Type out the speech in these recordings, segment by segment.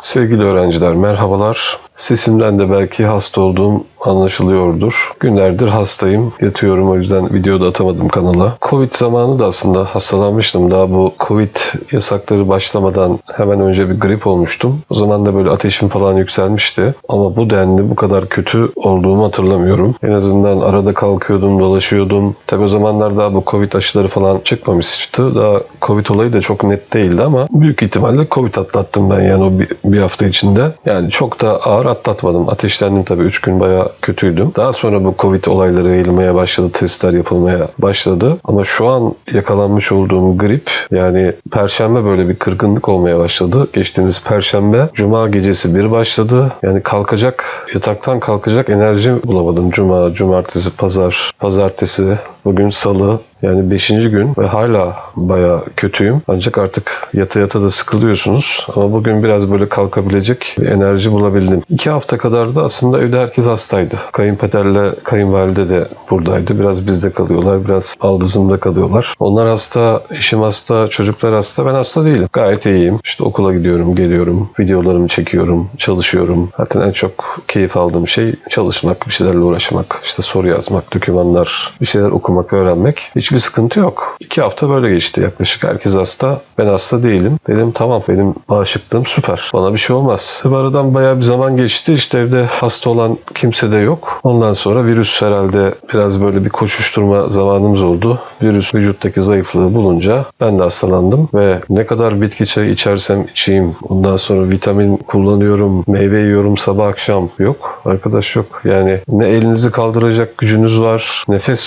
Sevgili öğrenciler merhabalar. Sesimden de belki hasta olduğum anlaşılıyordur. Günlerdir hastayım. Yatıyorum o yüzden video da atamadım kanala. Covid zamanı da aslında hastalanmıştım. Daha bu Covid yasakları başlamadan hemen önce bir grip olmuştum. O zaman da böyle ateşim falan yükselmişti. Ama bu denli bu kadar kötü olduğumu hatırlamıyorum. En azından arada kalkıyordum, dolaşıyordum. Tabi o zamanlar daha bu Covid aşıları falan çıkmamıştı. Daha Covid olayı da çok net değildi ama büyük ihtimalle Covid atlattım ben yani o bir, bir hafta içinde. Yani çok da ağır atlatmadım. Ateşlendim tabii 3 gün bayağı kötüydüm. Daha sonra bu Covid olayları yayılmaya başladı. Testler yapılmaya başladı. Ama şu an yakalanmış olduğum grip yani perşembe böyle bir kırgınlık olmaya başladı. Geçtiğimiz perşembe cuma gecesi bir başladı. Yani kalkacak yataktan kalkacak enerji bulamadım. Cuma, cumartesi, pazar, pazartesi, bugün salı. Yani 5. gün ve hala baya kötüyüm. Ancak artık yata yata da sıkılıyorsunuz. Ama bugün biraz böyle kalkabilecek bir enerji bulabildim. İki hafta kadar da aslında evde herkes hastaydı. Kayınpederle kayınvalide de buradaydı. Biraz bizde kalıyorlar. Biraz baldızımda kalıyorlar. Onlar hasta, eşim hasta, çocuklar hasta. Ben hasta değilim. Gayet iyiyim. İşte okula gidiyorum, geliyorum. Videolarımı çekiyorum, çalışıyorum. Zaten en çok keyif aldığım şey çalışmak, bir şeylerle uğraşmak. İşte soru yazmak, dokümanlar, bir şeyler okumak, öğrenmek. Hiçbir sıkıntı yok. İki hafta böyle geçti yaklaşık. Herkes hasta. Ben hasta değilim. Dedim tamam benim bağışıklığım süper. Bana bir şey olmaz. Tabi aradan bayağı bir zaman geçti. İşte evde hasta olan kimse de yok. Ondan sonra virüs herhalde biraz böyle bir koşuşturma zamanımız oldu. Virüs vücuttaki zayıflığı bulunca ben de hastalandım ve ne kadar bitki çayı içersem içeyim. Ondan sonra vitamin kullanıyorum, meyve yiyorum sabah akşam. Yok arkadaş yok. Yani ne elinizi kaldıracak gücünüz var. Nefes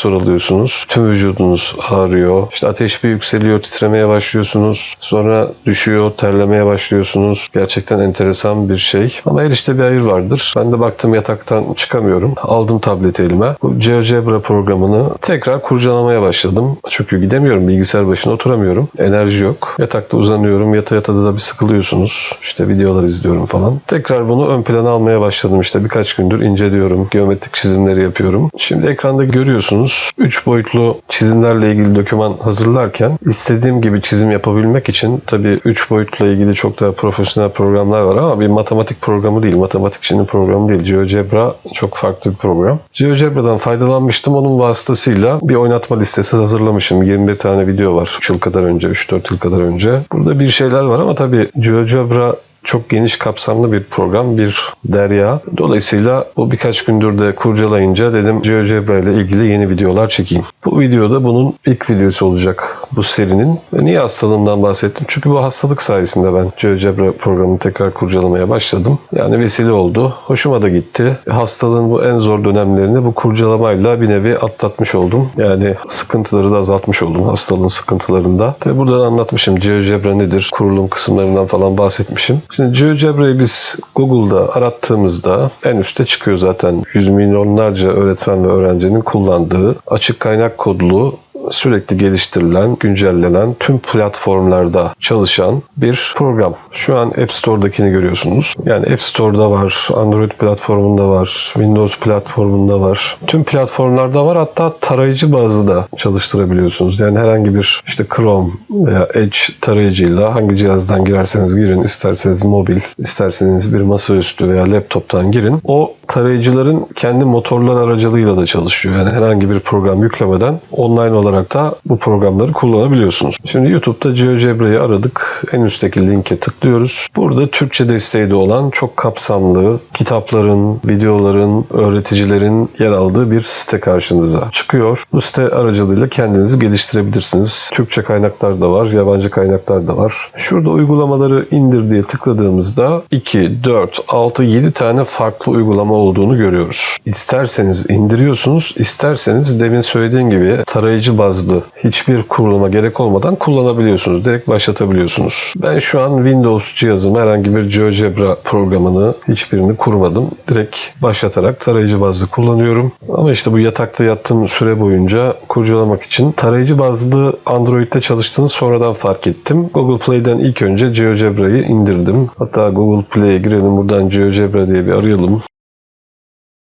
soralıyorsunuz. Tüm vücudunuz ağrıyor. İşte ateş bir yükseliyor, titremeye başlıyorsunuz. Sonra düşüyor, terlemeye başlıyorsunuz. Gerçekten enteresan bir şey. Ama her işte bir hayır vardır. Ben de baktım yataktan çıkamıyorum. Aldım tableti elime. Bu GeoGebra programını tekrar kurcalamaya başladım. Çünkü gidemiyorum. Bilgisayar başına oturamıyorum. Enerji yok. Yatakta uzanıyorum. Yata yata da bir sıkılıyorsunuz. İşte videolar izliyorum falan. Tekrar bunu ön plana almaya başladım. İşte birkaç gündür inceliyorum. Geometrik çizimleri yapıyorum. Şimdi ekranda görüyorsunuz. 3 boyutlu çizimlerle ilgili doküman hazırlarken istediğim gibi çizim yapabilmek için tabii 3 boyutla ilgili çok daha profesyonel programlar var ama bir matematik programı değil. Matematikçinin programı değil. GeoGebra çok farklı bir program. GeoGebra'dan faydalanmıştım. Onun vasıtasıyla bir oynatma listesi hazırlamışım. 21 tane video var. 3 yıl kadar önce, 3-4 yıl kadar önce. Burada bir şeyler var ama tabii GeoGebra çok geniş kapsamlı bir program, bir derya. Dolayısıyla bu birkaç gündür de kurcalayınca dedim GeoGebra ile ilgili yeni videolar çekeyim. Bu videoda bunun ilk videosu olacak bu serinin. Ve niye hastalığımdan bahsettim? Çünkü bu hastalık sayesinde ben GeoGebra programını tekrar kurcalamaya başladım. Yani vesile oldu. Hoşuma da gitti. Hastalığın bu en zor dönemlerini bu kurcalamayla bir nevi atlatmış oldum. Yani sıkıntıları da azaltmış oldum hastalığın sıkıntılarında. Tabi buradan anlatmışım GeoGebra nedir, kurulum kısımlarından falan bahsetmişim. Şimdi GeoGebra'yı biz Google'da arattığımızda en üstte çıkıyor zaten. Yüz milyonlarca öğretmen ve öğrencinin kullandığı açık kaynak kodlu sürekli geliştirilen, güncellenen tüm platformlarda çalışan bir program. Şu an App Store'dakini görüyorsunuz. Yani App Store'da var, Android platformunda var, Windows platformunda var. Tüm platformlarda var. Hatta tarayıcı bazlı da çalıştırabiliyorsunuz. Yani herhangi bir işte Chrome veya Edge tarayıcıyla hangi cihazdan girerseniz girin, isterseniz mobil, isterseniz bir masaüstü veya laptoptan girin. O tarayıcıların kendi motorlar aracılığıyla da çalışıyor. Yani herhangi bir program yüklemeden online olarak da bu programları kullanabiliyorsunuz. Şimdi YouTube'da GeoGebra'yı aradık. En üstteki linke tıklıyoruz. Burada Türkçe desteği de olan çok kapsamlı kitapların, videoların, öğreticilerin yer aldığı bir site karşınıza çıkıyor. Bu site aracılığıyla kendinizi geliştirebilirsiniz. Türkçe kaynaklar da var, yabancı kaynaklar da var. Şurada uygulamaları indir diye tıkladığımızda 2, 4, 6, 7 tane farklı uygulama olduğunu görüyoruz. İsterseniz indiriyorsunuz, isterseniz demin söylediğim gibi tarayıcı bazlı hiçbir kuruluma gerek olmadan kullanabiliyorsunuz. Direkt başlatabiliyorsunuz. Ben şu an Windows cihazıma herhangi bir GeoGebra programını hiçbirini kurmadım. Direkt başlatarak tarayıcı bazlı kullanıyorum. Ama işte bu yatakta yattığım süre boyunca kurcalamak için tarayıcı bazlı Android'de çalıştığını sonradan fark ettim. Google Play'den ilk önce GeoGebra'yı indirdim. Hatta Google Play'e girelim buradan GeoGebra diye bir arayalım.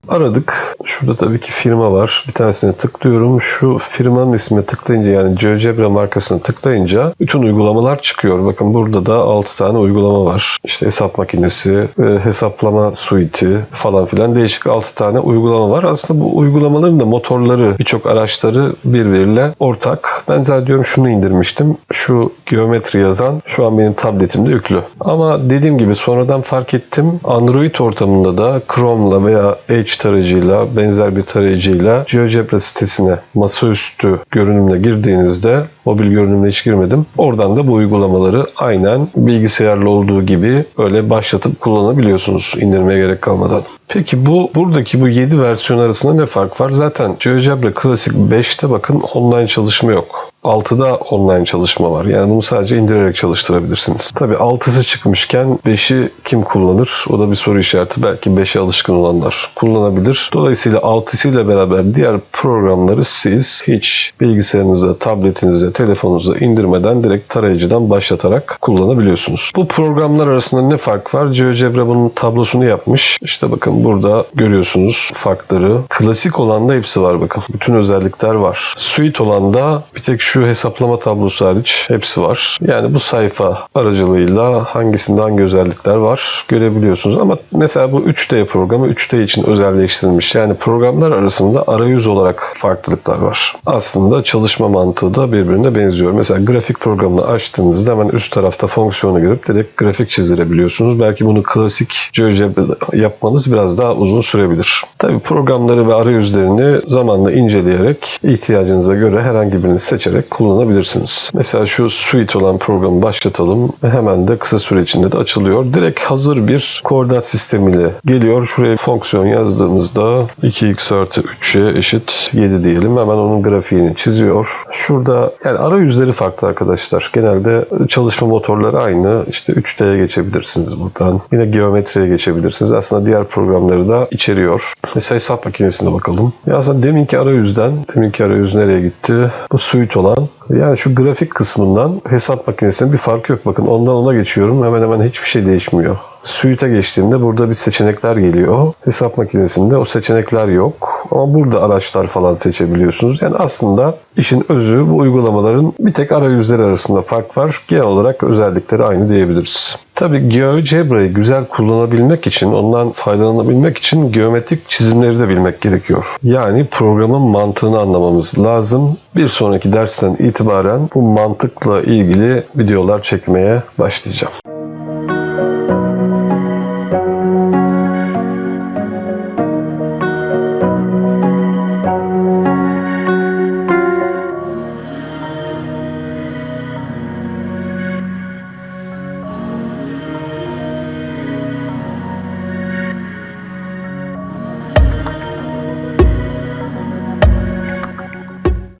Aradık. Şurada tabii ki firma var. Bir tanesine tıklıyorum. Şu firmanın ismine tıklayınca yani GeoGebra markasını tıklayınca bütün uygulamalar çıkıyor. Bakın burada da 6 tane uygulama var. İşte hesap makinesi, e, hesaplama suite'i falan filan değişik 6 tane uygulama var. Aslında bu uygulamaların da motorları birçok araçları birbiriyle ortak. Ben zannediyorum şunu indirmiştim. Şu geometri yazan şu an benim tabletimde yüklü. Ama dediğim gibi sonradan fark ettim. Android ortamında da Chrome'la veya Edge tarayıcıyla benzer bir tarayıcıyla GeoGebra sitesine masaüstü görünümle girdiğinizde mobil görünümle hiç girmedim. Oradan da bu uygulamaları aynen bilgisayarla olduğu gibi öyle başlatıp kullanabiliyorsunuz indirmeye gerek kalmadan. Peki bu buradaki bu 7 versiyon arasında ne fark var? Zaten GeoGebra Classic 5'te bakın online çalışma yok. 6'da online çalışma var. Yani bunu sadece indirerek çalıştırabilirsiniz. Tabi 6'sı çıkmışken 5'i kim kullanır? O da bir soru işareti. Belki 5'e alışkın olanlar kullanabilir. Dolayısıyla 6'sıyla beraber diğer programları siz hiç bilgisayarınıza, tabletinize, telefonunuza indirmeden direkt tarayıcıdan başlatarak kullanabiliyorsunuz. Bu programlar arasında ne fark var? GeoGebra bunun tablosunu yapmış. İşte bakın burada görüyorsunuz farkları. Klasik olan da hepsi var bakın. Bütün özellikler var. Suite olan da bir tek şu hesaplama tablosu hariç hepsi var. Yani bu sayfa aracılığıyla hangisinde hangi özellikler var görebiliyorsunuz. Ama mesela bu 3D programı 3D için özelleştirilmiş. Yani programlar arasında arayüz olarak farklılıklar var. Aslında çalışma mantığı da birbirine benziyor. Mesela grafik programını açtığınızda hemen üst tarafta fonksiyonu girip direkt grafik çizdirebiliyorsunuz. Belki bunu klasik GeoGebra'da yapmanız biraz daha uzun sürebilir. Tabii programları ve arayüzlerini zamanla inceleyerek ihtiyacınıza göre herhangi birini seçerek kullanabilirsiniz. Mesela şu suite olan programı başlatalım ve hemen de kısa süre içinde de açılıyor. Direkt hazır bir koordinat sistemiyle geliyor. Şuraya fonksiyon yazdığımızda 2x artı 3y eşit 7 diyelim. Hemen onun grafiğini çiziyor. Şurada yani arayüzleri farklı arkadaşlar. Genelde çalışma motorları aynı. İşte 3D'ye geçebilirsiniz buradan. Yine geometriye geçebilirsiniz. Aslında diğer programları da içeriyor. Mesela hesap makinesine bakalım. Ya aslında deminki arayüzden, deminki arayüz nereye gitti? Bu suite olan yani şu grafik kısmından hesap makinesinin bir farkı yok. Bakın ondan ona geçiyorum. Hemen hemen hiçbir şey değişmiyor. Suite'e geçtiğimde burada bir seçenekler geliyor. Hesap makinesinde o seçenekler yok. Ama burada araçlar falan seçebiliyorsunuz. Yani aslında işin özü bu uygulamaların bir tek arayüzleri arasında fark var. Genel olarak özellikleri aynı diyebiliriz. Tabii GeoGebra'yı güzel kullanabilmek için, ondan faydalanabilmek için geometrik çizimleri de bilmek gerekiyor. Yani programın mantığını anlamamız lazım. Bir sonraki dersten itibaren bu mantıkla ilgili videolar çekmeye başlayacağım.